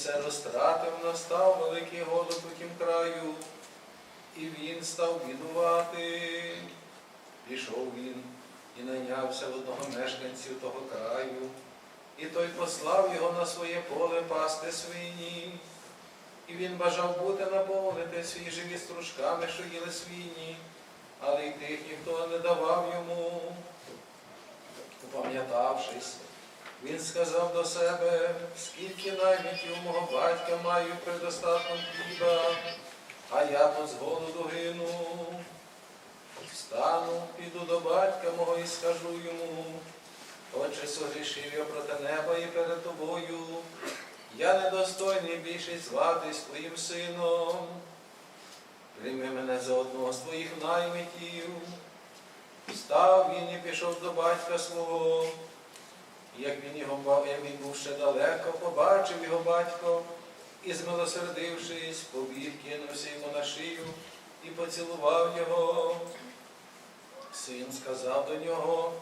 все розтратив, настав великий голод у тім краю, і він став бідувати. Пішов він і найнявся в одного мешканців того краю, і той послав його на своє поле пасти свині. І він бажав бути наповнити свій живі стружками, що їли свині, але й тих ніхто не давав йому. Упам'ятавшись, він сказав до себе, скільки наймітів мого батька маю предостатком хліба, а я тут з голоду гину. Встану, піду до батька мого і скажу йому, Отче, согрішив я проти неба і перед тобою. Я недостойний більше зватись твоїм сином. Прийми мене за одного з твоїх наймитів. Встав він і пішов до батька свого. Як він, його, як він був ще далеко, побачив його батько і, змилосердившись, побіг, кинувся йому на шию і поцілував його. Син сказав до нього,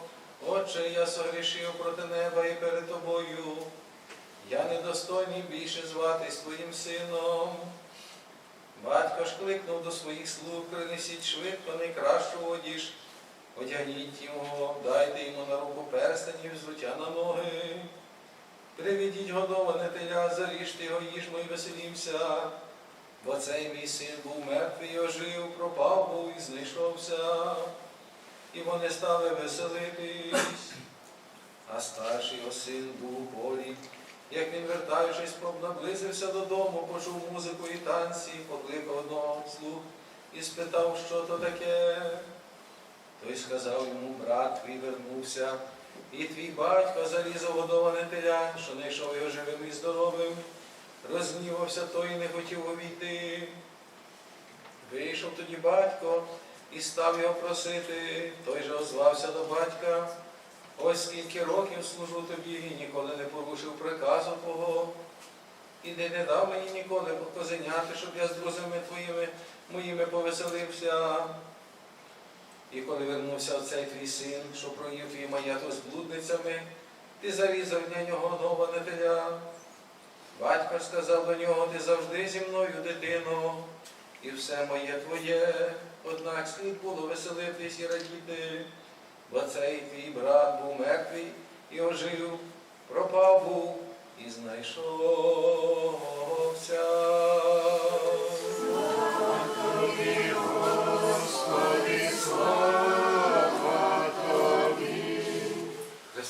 Отче, я согрішив проти неба і перед тобою. Я недостойний більше зватись твоїм сином. Батько ж кликнув до своїх слуг, принесіть швидко найкращу одіж, одягніть його, дайте йому на руку перстень і взуття на ноги. Приведіть годоване теля, заріжте його їжмо і веселімся, бо цей мій син був мертвий, ожив, пропав був і знайшовся. І вони стали веселитись. А старший його син був у полі. Як він, вертаючись, наблизився додому, почув музику і танці, покликав одного слуг і спитав, що то таке. Той сказав йому, брат твій вернувся, і твій батько зарізав годоване теля, що знайшов його живим і здоровим. Розгнівався той і не хотів увійти. Вийшов тоді батько і став його просити. Той же озвався до батька. Ось скільки років служу тобі і ніколи не порушив приказу Твого. І ти не дав мені ніколи покозеняти, щоб я з друзями твоїми моїми повеселився. І коли вернувся оцей твій син, що проїв твій маєток з блудницями, ти зарізав для нього годоване теля. Батько сказав до нього, ти завжди зі мною, дитино, і все моє твоє, однак слід було веселитись і радіти. Бо цей твій брат був мертвий і ожив, пропав був і знайшовся.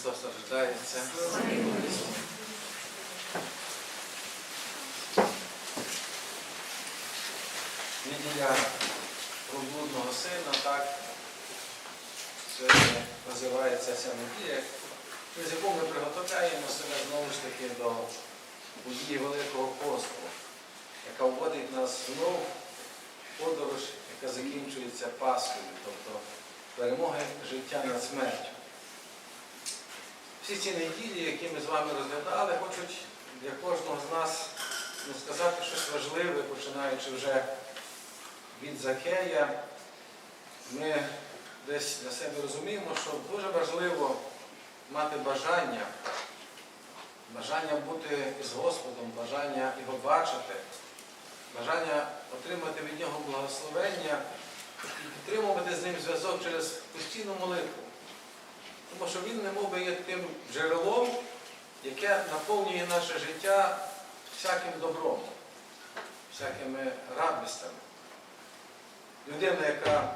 Христос рождається. Неділя проблудного сина, так. Сьогодні називається ця неділя, з якою ми приготовляємо себе знову ж таки до події Великого посту, яка вводить нас знову в подорож, яка закінчується Пасхою, тобто перемоги життя над смертю. Всі ці неділі, які ми з вами розглядали, хочуть для кожного з нас ну, сказати щось важливе, починаючи вже від Закея. Ми десь для себе розуміємо, що дуже важливо мати бажання, бажання бути з Господом, бажання його бачити, бажання отримати від нього благословення і підтримувати з ним зв'язок через постійну молитву. Тому що він немов би є тим джерелом, яке наповнює наше життя всяким добром, всякими радостями. Людина, яка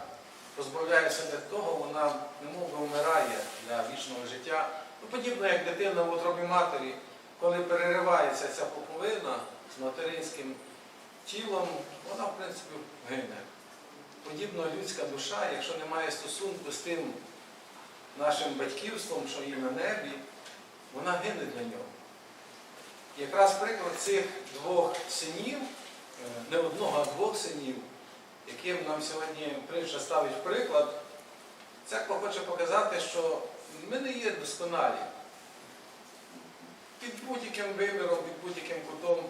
позбавляє себе того, вона немов би вмирає для вічного життя. Ну, подібно як дитина в утробі матері, коли переривається ця пуповина з материнським тілом, вона, в принципі, гине. Подібно людська душа, якщо немає стосунку з тим нашим батьківством, що є на небі, вона гине для нього. Якраз приклад цих двох синів, е, не одного, а двох синів, яким нам сьогодні притча ставить приклад, церква хоче показати, що ми не є досконалі. Під будь-яким вибором, під будь-яким кутом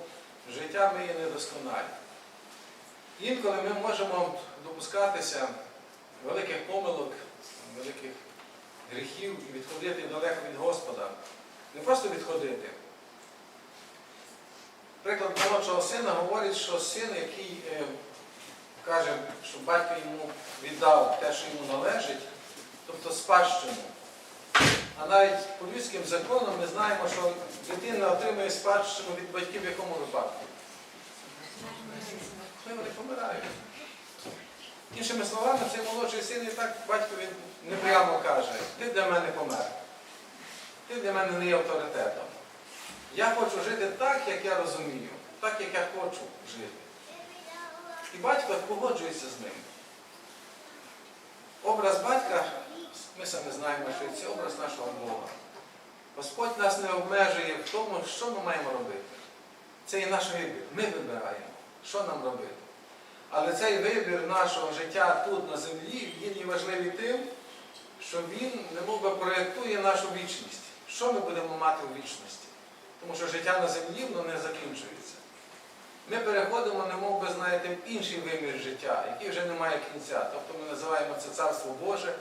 життя ми є недосконалі. Інколи ми можемо допускатися великих помилок, великих гріхів і відходити далеко від Господа. Не просто відходити, Приклад молодшого сина говорить, що син, який е, каже, що батько йому віддав те, що йому належить, тобто спадщину. А навіть по людським законам ми знаємо, що дитина отримує спадщину від батьків в якому випадку? Вони помирають. Іншими словами, цей молодший син і так батькові не прямо каже, ти для мене помер. Ти для мене не є авторитетом. Я хочу жити так, як я розумію, так, як я хочу жити. І батько погоджується з ним. Образ батька, ми самі знаємо, що це образ нашого Бога. Господь нас не обмежує в тому, що ми маємо робити. Це і наш вибір. Ми вибираємо, що нам робити. Але цей вибір нашого життя тут, на землі, він є важливий тим, що він немов би проєктує нашу вічність. Що ми будемо мати у вічності? Тому що життя на землі воно не закінчується. Ми переходимо, немов би, знаєте, в інший вимір життя, який вже не має кінця. Тобто ми називаємо це Царство Боже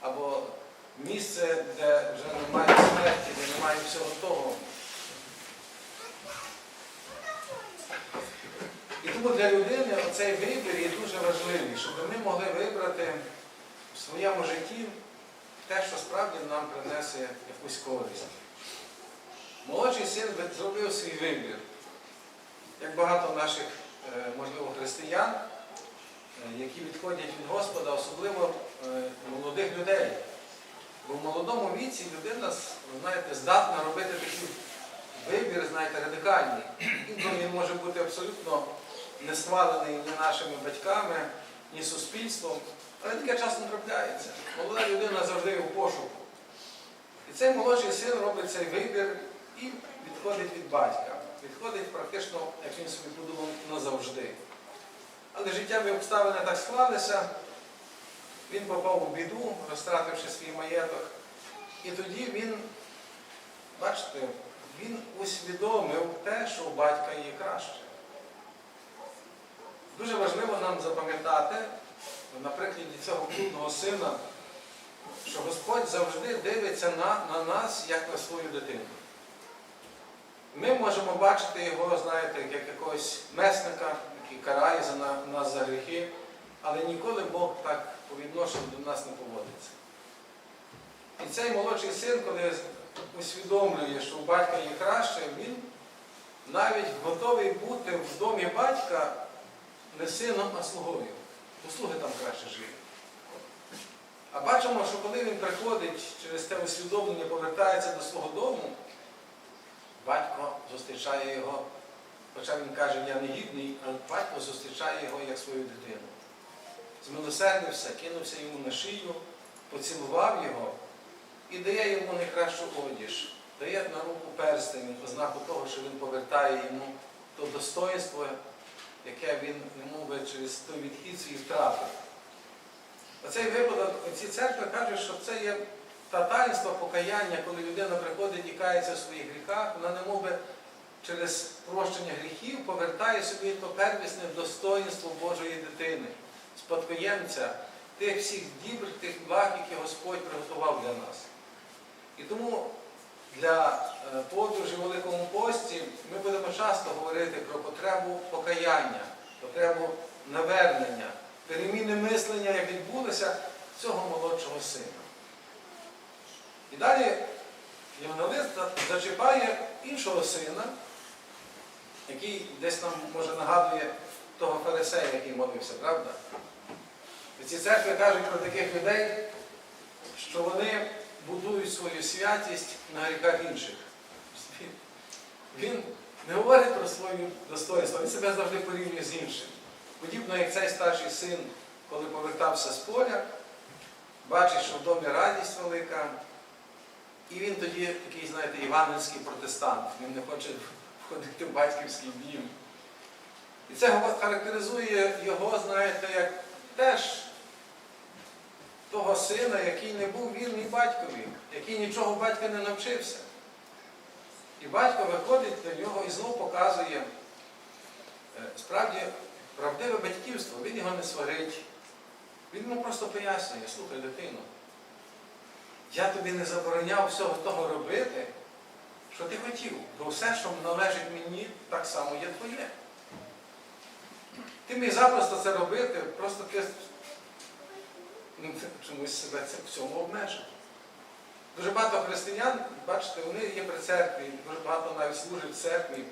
або місце, де вже немає смерті, де немає всього того. І тому для людини оцей вибір є дуже важливий, щоб ми могли вибрати в своєму житті те, що справді нам принесе якусь користь. Молодший син зробив свій вибір. Як багато наших, е, можливо, християн, е, які відходять від Господа, особливо е, молодих людей. Бо в молодому віці людина, знаєте, здатна робити такий вибір, знаєте, радикальний. Він може бути абсолютно не схвалений ні нашими батьками, ні суспільством. Але таке часом трапляється. Молода людина завжди у пошуку. І цей молодший син робить цей вибір і відходить від батька. Відходить практично, як він собі подумав, назавжди. Але життєві обставини так склалися, він попав у біду, розтративши свій маєток. І тоді він, бачите, він усвідомив те, що у батька є краще. Дуже важливо нам запам'ятати, на прикладі цього блудного сина, що Господь завжди дивиться на, на нас, як на свою дитину. Ми можемо бачити його, знаєте, як якогось месника, який карає за на- нас за гріхи, але ніколи Бог так по відношенню до нас не поводиться. І цей молодший син, коли усвідомлює, що у батька є краще, він навіть готовий бути в домі батька не сином, а слугою. Бо слуги там краще живуть. А бачимо, що коли він приходить через те усвідомлення, повертається до свого дому, батько зустрічає його, хоча він каже, я не гідний, але батько зустрічає його як свою дитину. Змилосердився, кинувся йому на шию, поцілував його і дає йому найкращу одіж, дає на руку перстень, ознаку того, що він повертає йому то достоинство, яке він, немов би, через той відхід свій втратив. Оцей випадок, ці церкви кажуть, що це є та таїнство покаяння, коли людина приходить і кається в своїх гріхах, вона немов би через прощення гріхів повертає собі то первісне достоинство Божої дитини, спадкоємця тих всіх дібр, тих благ, які Господь приготував для нас. І тому для е, подорожі в Великому пості ми будемо часто говорити про потребу покаяння, потребу навернення, переміни мислення, як відбулося цього молодшого сина. І далі Євангелист зачіпає іншого сина, який десь нам може нагадує того фарисея, який молився, правда? І ці церкви кажуть про таких людей, що вони будують свою святість на гріхах інших. Він не говорить про свою достоинство, він себе завжди порівнює з іншим. Подібно як цей старший син, коли повертався з поля, бачить, що в домі радість велика, і він тоді такий, знаєте, івангельський протестант. Він не хоче входити в батьківський дім. І це характеризує його, знаєте, як теж того сина, який не був вірний батькові, який нічого батька не навчився. І батько виходить до нього і знову показує е, справді правдиве батьківство. Він його не сварить. Він йому просто пояснює, слухай, дитино, я тобі не забороняв всього того робити, що ти хотів, бо все, що належить мені, так само є твоє. Ти міг запросто це робити, просто ти ну, чомусь себе в цьому обмежив. Дуже багато християн, бачите, вони є при церкві, дуже багато навіть служать в церкві.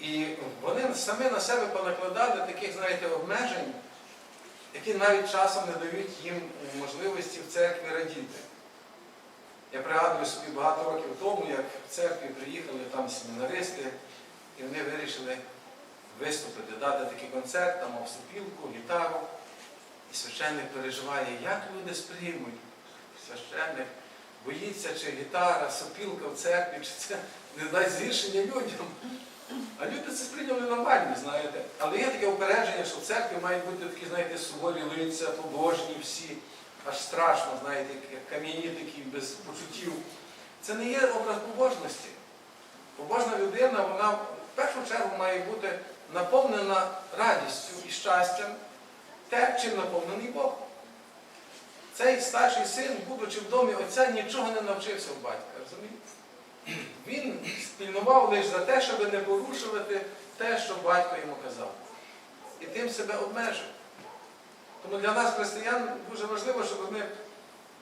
І вони самі на себе понакладали таких, знаєте, обмежень, які навіть часом не дають їм можливості в церкві радіти. Я пригадую собі багато років тому, як в церкві приїхали там семінаристи, і вони вирішили виступити, дати такий концерт, там мав сопілку, гітару. І священник переживає, як люди сприймуть. Священник боїться, чи гітара, сопілка в церкві, чи це не дасть зрішення людям. А люди це сприйняли нормально, знаєте. Але є таке упередження, що в церкві мають бути такі, знаєте, суворі лиця, побожні всі, аж страшно, знаєте, як кам'яні такі, без почуттів. Це не є образ побожності. Побожна людина, вона в першу чергу має бути наповнена радістю і щастям, те, чим наповнений Бог. Цей старший син, будучи в домі отця, нічого не навчився у батька. розумієте? Він спільнував лише за те, щоб не порушувати те, що батько йому казав. І тим себе обмежив. Тому для нас, християн, дуже важливо, щоб ми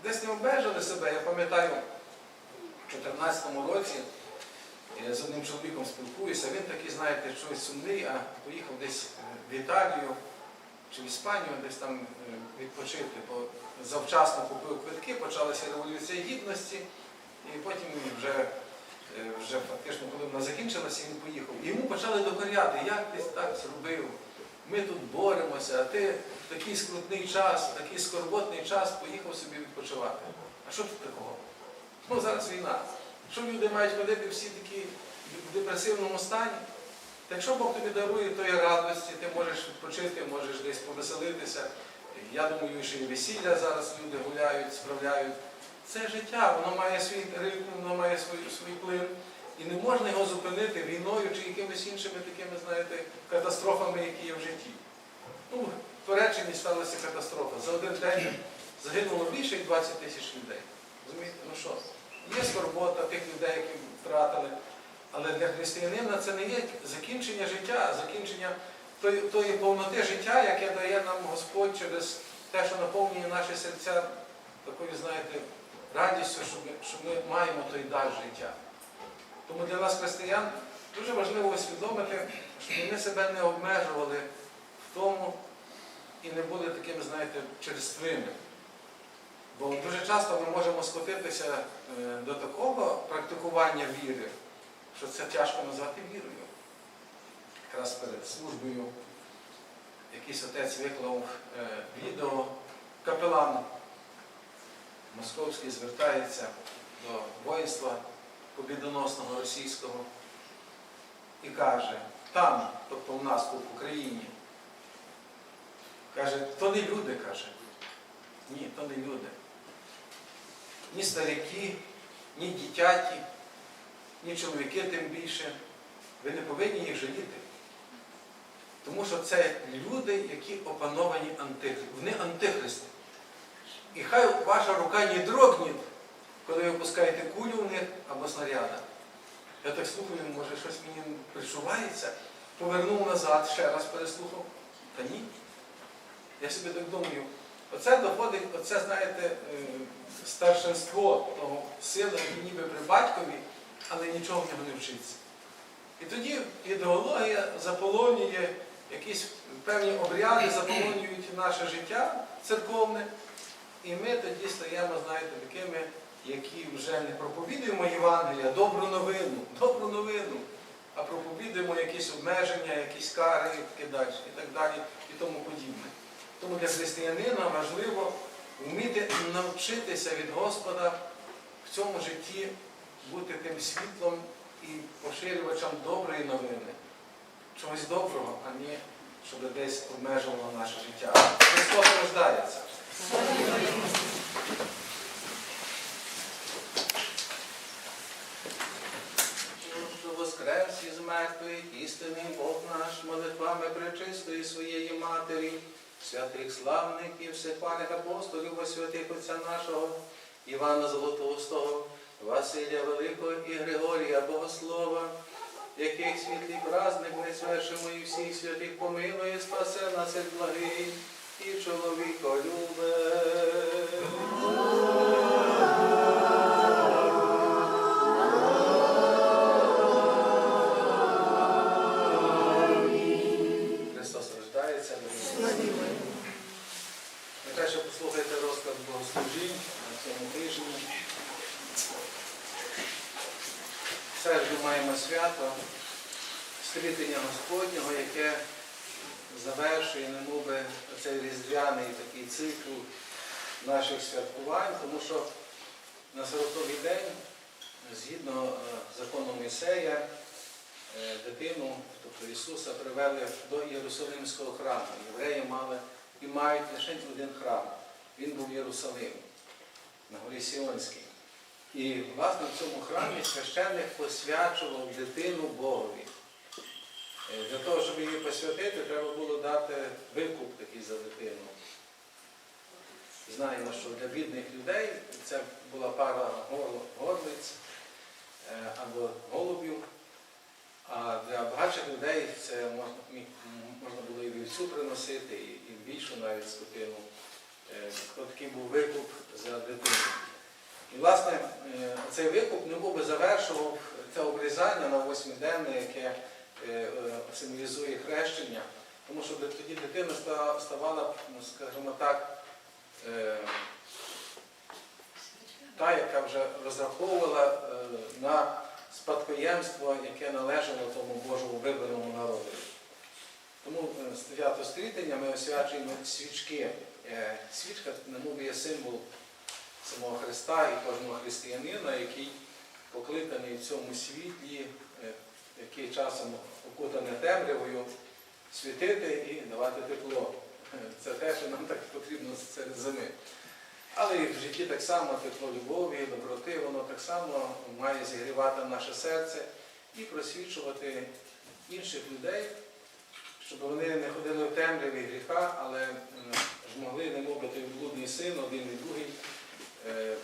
десь не обмежили себе. Я пам'ятаю, в 2014 році я з одним чоловіком спілкуюся, він такий, знаєте, щось сумний, а поїхав десь в Італію чи в Іспанію, десь там е, відпочити, бо завчасно купив квитки, почалася революція гідності, і потім вже, е, вже фактично, коли вона закінчилася, він поїхав. І йому почали докоряти, як ти так зробив? Ми тут боремося, а ти в такий скрутний час, в такий скорботний час поїхав собі відпочивати. А що тут такого? Ну, зараз війна. Що люди мають ходити всі такі в депресивному стані? Якщо Бог тобі дарує тої радості, ти можеш відпочити, можеш десь повеселитися. Я думаю, що і весілля зараз люди гуляють, справляють. Це життя, воно має свій ритм, воно має свій, свій вплив. І не можна його зупинити війною чи якимись іншими такими, знаєте, катастрофами, які є в житті. Ну, в Туреччині сталася катастрофа. За один день загинуло більше як 20 тисяч людей. Розумієте? Ну що? Є скорбота тих людей, які втратили. Але для християнина це не є закінчення життя, а закінчення тої, тої повноти життя, яке дає нам Господь через те, що наповнює наші серця такою, знаєте, радістю, що ми, що ми маємо той дар життя. Тому для нас, християн, дуже важливо усвідомити, щоб ми себе не обмежували в тому і не були такими, знаєте, черствими. Бо дуже часто ми можемо скотитися е, до такого практикування віри, що це тяжко назвати вірою. Якраз перед службою якийсь отець виклав е, відео, капелан московський звертається до воїнства побідоносного російського і каже, там, тобто у нас в Україні, каже, то не люди, каже. Ні, то не люди. Ні старики, ні дитяті, ні чоловіки тим більше. Ви не повинні їх жаліти. Тому що це люди, які опановані антихристом. Вони антихристи. І хай ваша рука не дрогне, коли ви пускаєте кулю в них або снаряда. Я так слухаю, може щось мені пришувається, повернув назад, ще раз переслухав. Та ні. Я собі так думаю, оце доходить, оце, знаєте, е, старшинство того сина, ніби при батькові, але нічого в нього не вчиться. І тоді ідеологія заполонює якісь певні обряди, заполонюють наше життя церковне, і ми тоді стаємо, знаєте, такими, які вже не проповідуємо Євангелія, добру новину, добру новину, а проповідуємо якісь обмеження, якісь кари і таке далі, і так далі, і тому подібне. Тому для християнина важливо вміти навчитися від Господа в цьому житті бути тим світлом і поширювачем доброї новини, чогось доброго, а не щоб десь обмежувало наше життя. Христос рождається. воскрес із мертвих, істинний Бог наш, молитвами пречистої своєї Матері, святих славників, всехвальних апостолів, святих Отця нашого, Івана Золотоустого, Василя Великого і Григорія Богослова, яких світлий праздник не свершимо і всіх святих помилує, спасе нас від благий і чоловіколюбе. Христос середу маємо свято стрітення Господнього, яке завершує немоби цей різдвяний такий цикл наших святкувань, тому що на 40-й день, згідно е, закону Мойсея, е, дитину, тобто Ісуса, привели до Єрусалимського храму. Євреї мали і мають лише один храм. Він був в Єрусалимі, на горі Сіонській. І, власне, в цьому храмі священник посвячував дитину Богові. Е, Для того, щоб її посвятити, треба було дати викуп такий за дитину. Знаємо, що для бідних людей це була пара горлиць е, або голубів, а для багатших людей це можна, було і вівцю приносити, і, більшу навіть скотину. Е, такий був викуп за дитину. І, власне, е, цей викуп не був би завершував це обрізання на восьмиденне, яке е, е, символізує хрещення, тому що тоді дитина ставала, ну, скажімо так, та, яка вже розраховувала на спадкоємство, яке належало тому Божому вибраному народу. Тому з 9 стрітення ми освячуємо свічки. Свічка немов є символ самого Христа і кожного християнина, який покликаний в цьому світлі, е, який часом окутаний темрявою, світити і давати тепло. Е, Це те, що нам так потрібно серед зими. Але і в житті так само тепло любові, доброти, воно так само має зігрівати наше серце і просвічувати інших людей, щоб вони не ходили в темряві гріха, але ж могли не мовити блудний син, один і другий, е,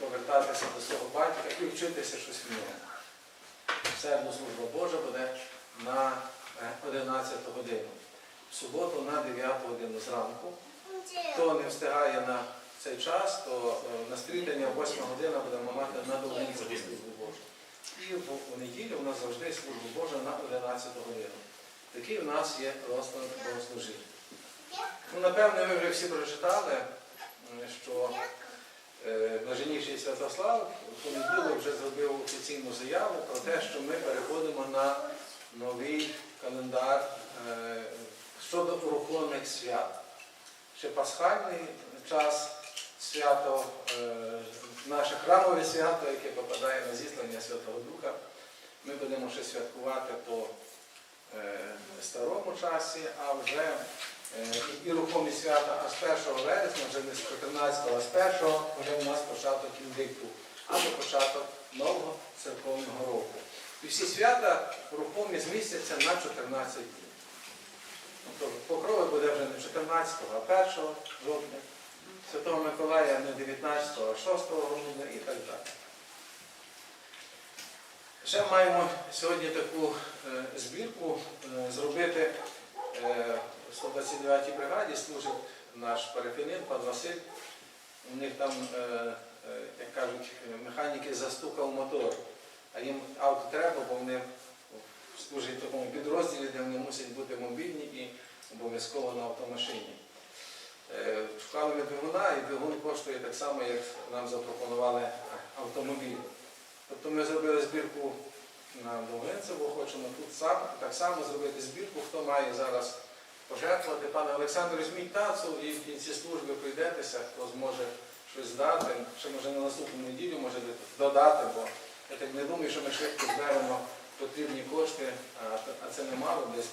повертатися до свого батька і вчитися щось в ньому. Середня служба Божа буде на е, 11 годину. В суботу на 9 годину зранку. Хто не встигає на цей час, то е, на стрітання 8 година будемо мати на Довгинцеву службу Божу. І в, неділю у нас завжди служба Божа на 11 годину. Такий у нас є розклад богослужінь. Ну, напевне, ви вже всі прочитали, що е, блаженніший Святослав в понеділок вже зробив офіційну заяву про те, що ми переходимо на новий календар е, щодо рухомих свят. Ще пасхальний час свято, е, наше храмове свято, яке попадає на зіслання Святого Духа. Ми будемо ще святкувати по е, старому часі, а вже е, і рухомі свята, а з 1 вересня, вже не з 14, а з 1 вже у нас початок індикту, або початок нового церковного року. І всі свята рухомі змістяться на 14 днів. Тобто покрови буде вже не 14, а 1 жовтня, Святого Миколая не 19, а 6 грудня і так далі. Ще маємо сьогодні таку е, збірку е, зробити е, 129-й бригаді служить наш парафінин, пан Василь. У них там, е, е, як кажуть, механіки застукав мотор, а їм авто треба, бо вони служать в такому підрозділі, де вони мусять бути мобільні і обов'язково на автомашині. Е, Шукали ми двигуна, і двигун коштує так само, як нам запропонували автомобіль. Тобто ми зробили збірку на Довгинцево, хочемо тут так само зробити збірку, хто має зараз пожертвувати. Пане Олександр, візьміть тацу і в кінці служби прийдетеся, хто зможе щось здати. Ще може на наступну неділю може додати, бо я так не думаю, що ми швидко зберемо потрібні кошти, а, це немало, десь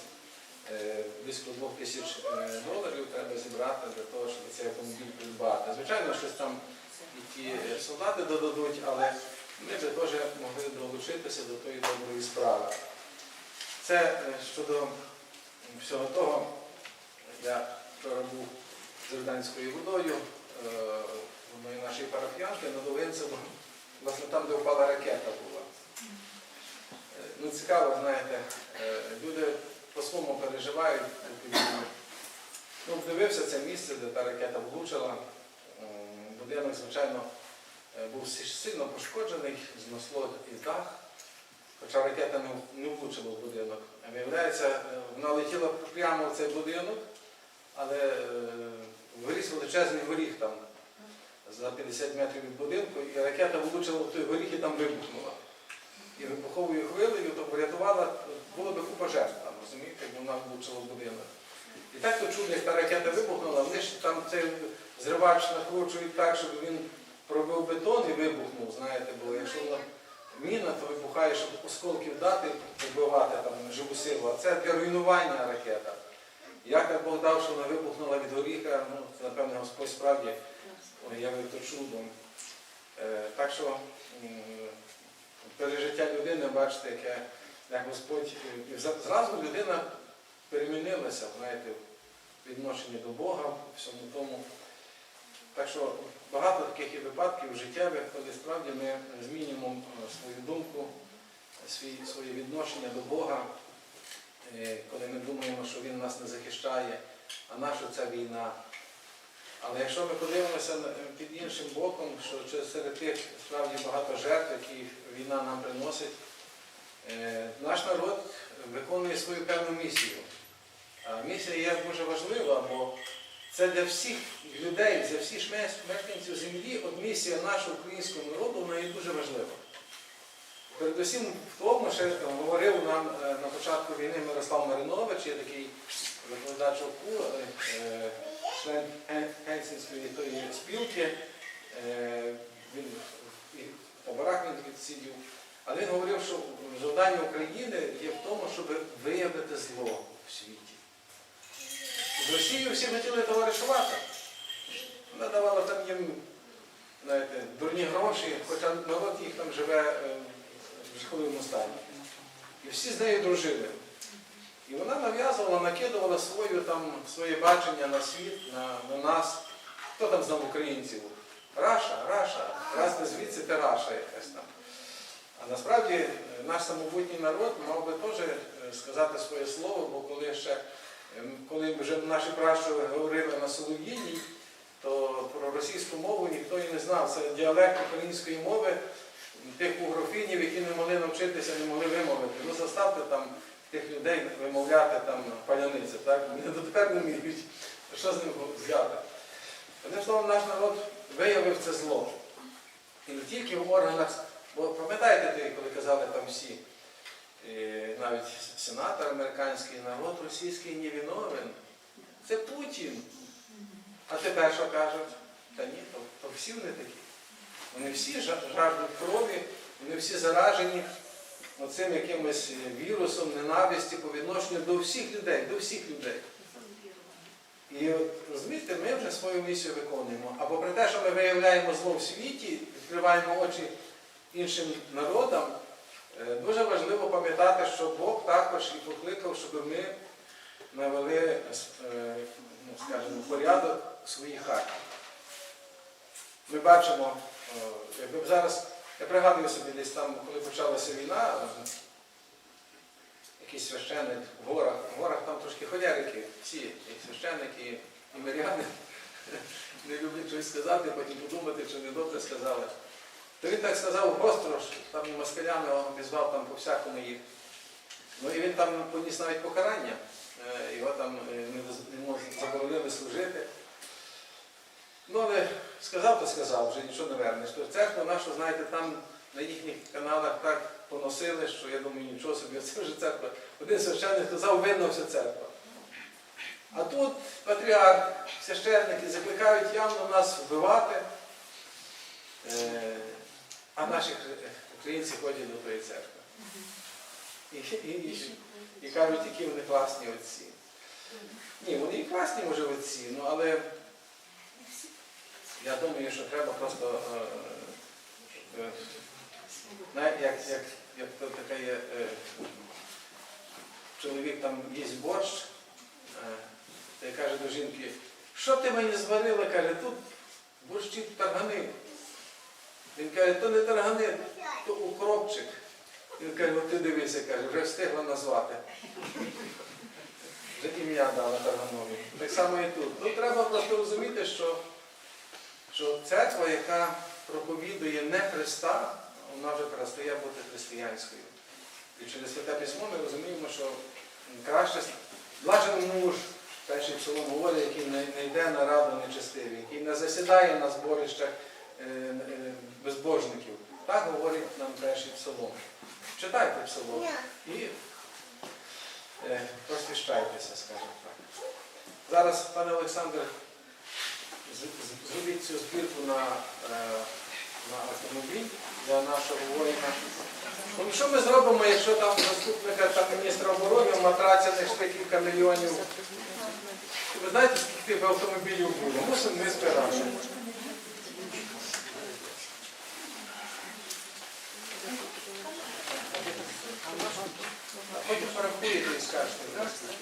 е, близько двох тисяч е, доларів треба зібрати для того, щоб цей автомобіль придбати. Звичайно, щось там і ті солдати додадуть, але ми би теж могли долучитися до тої доброї справи. Це е, щодо всього того, був з Жорданською водою, е, одної нашої парафіянки на Долинцево. власне там, де впала ракета була. Е, Ну, цікаво, знаєте, е, люди по-своєму переживають. Ну, дивився це місце, де та ракета влучила. Будинок, звичайно, був сильно пошкоджений, знесло і дах. Хоча ракета не, влучила в будинок. Виявляється, вона летіла прямо в цей будинок, але е, виріс величезний горіх там за 50 метрів від будинку, і ракета влучила в той горіх і там вибухнула. І вибуховою хвилею то врятувала, було би купа жертв там, розумієте, якби вона влучила в будинок. І так то чули, як та ракета вибухнула, вони ж там цей зривач накручують так, щоб він пробив бетон і вибухнув, знаєте, бо якщо вона міна, то вибухає, щоб осколків дати, побивати там живу силу, а це для руйнування ракета. Як так Бог дав, що вона вибухнула від горіха, ну, це, напевне, Господь справді явив то чудом. Е, так що пережиття людини, бачите, яке як Господь е, і зразу людина перемінилася, знаєте, в відношенні до Бога, всьому тому. Так що багато таких є випадків життєвих, коли справді ми змінюємо е, свою думку, свій, своє відношення до Бога, коли ми думаємо, що Він нас не захищає, а наша ця війна. Але якщо ми подивимося під іншим боком, що серед тих справді багато жертв, які війна нам приносить, е, наш народ виконує свою певну місію. А місія є дуже важлива, бо це для всіх людей, для всіх мешканців землі, от місія нашого українського народу вона є дуже важлива. Передусім в тому, що говорив нам е, на початку війни Мирослав Маринович, є такий викладач ОКУ, е, е, член Гельсінської тої спілки, е, він і по барах він відсидів. Але він говорив, що завдання України є в тому, щоб виявити зло в світі. З Росією всі хотіли товаришувати. Вона давала там їм знаєте, дурні гроші, хоча народ їх там живе е, стані. І всі з нею дружили. І вона нав'язувала, накидувала свою, там, своє бачення на світ, на, на нас. Хто там знав українців? Раша, Раша, раз ти звідси ти Раша якась там. А насправді е, наш самобутній народ мав би теж е, сказати своє слово, бо коли ще ем, коли вже наші пращури говорили на Солов'їні, то про російську мову ніхто і не знав. Це діалект української мови тих угрофінів, які не могли навчитися, не могли вимовити. Ну заставте там тих людей вимовляти там паляницю, так? Вони дотепер не вміють. Що з ним взяти? Одним словом, наш народ виявив це зло. І не тільки в органах, бо пам'ятаєте, коли казали там всі, е, навіть сенатор американський, народ російський не виновен. Це Путін. А тепер що кажуть? Та ні, то, то всі вони такі. Вони всі жа- жаждуть крові, вони всі заражені оцим якимось вірусом ненависті по відношенню до всіх людей, до всіх людей. І розумієте, ми вже свою місію виконуємо. А попри те, що ми виявляємо зло в світі, відкриваємо очі іншим народам, е, дуже важливо пам'ятати, що Бог також і покликав, щоб ми навели, е, ну, скажімо, порядок у своїй хаті. Ми бачимо, якби б зараз, я пригадую собі десь там, коли почалася війна, е, якийсь священник в горах, в горах там трошки ходярики, всі, і священники, і миряни, не люблять щось сказати, потім подумати, чи не добре сказали. То він так сказав гостро, що там і москалями обізвав там по всякому їх. Ну і він там поніс навіть покарання. Е, Його там е, не заборонили служити. Ну, але сказав, то сказав, вже нічого не вернеш. То церкву нашу, знаєте, там на їхніх каналах так поносили, що я думаю, нічого собі, це вже церква. Один священник сказав, винна вся церква. А тут патріарх, священники закликають явно нас вбивати, е, а наші українці ходять до тої церкви. І, і, і, і кажуть, які вони класні отці. Ні, вони і класні, може, отці, ну але я думаю, що треба просто, е, е, знаєте, як, як, як то така є, е, чоловік там їсть борщ, та й каже до жінки, що ти мені зварила, каже, тут борщі таргани. Він каже, то не таргани, то укропчик. Він каже, от ти дивися, каже, вже встигла назвати. Вже ім'я дала Тарганові. Так само і тут. Ну треба просто розуміти, що, що церква, яка проповідує не Христа, вона вже перестає бути християнською. І через Святе Письмо ми розуміємо, що краще блажен муж, перший псалом говорить, який не, йде на раду нечестиві, який не засідає на зборищах е, е, безбожників. Так говорить нам перший псалом. Читайте псалом і е, просвіщайтеся, скажімо так. Зараз, пане Олександр, зробіть цю збірку на, е, на автомобіль для нашого воїна. Ну, що ми зробимо, якщо там заступника там, міністра оборони матраці знайшли кілька мільйонів? Ви знаєте, скільки б автомобілів було? Мусимо ми збирати. А потім порахуєте і скажете. Е,